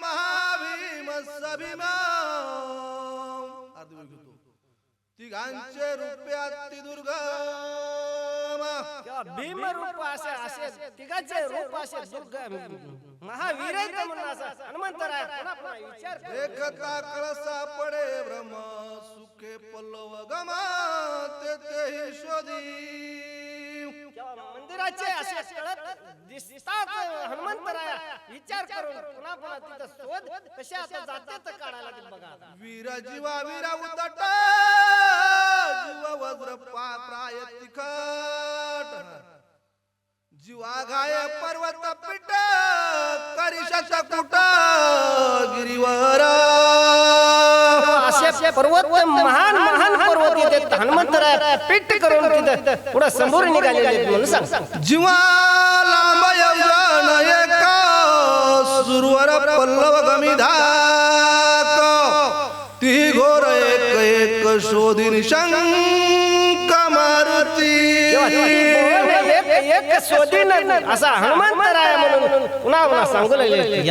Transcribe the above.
महाभीम सभिमा। अर्धवेळ घेतो. तिघांचे रूपे अति दुर्गम भीम रूप असे असे तिघाचे रूप असे दुर्ग महावीर आहेत म्हणून असं हनुमंतराय? पुन्हा पुन्हा विचार कर. एकता कळसा पडे ब्रह्म सुखे पल्लव गमा तेही शोधी। मंदिराचे असे कळत दिसतात हनुमंतराय विचार करून पुन्हा पुन्हा तिथं शोध कसे आता जाते तर काढायला लागेल बघा. वीर जीवा वीरा उदट जीव वज्र प्राय तिखट जीवा गाय पर्वत पिट कुट गिरीवर. असे पर्वत महान महान पर्वत येते हनुमंतराय पिट्ट करून तिथं पुढे समोर निघालेले आहेत म्हणून सांग जीवा सुरवर पल्लव गमी धाक. ती घोर एक एक शोधिन शंक मारुती एक एक शोधीन असा हनुमंतराय म्हणून पुन्हा पुन्हा सांगू लागले.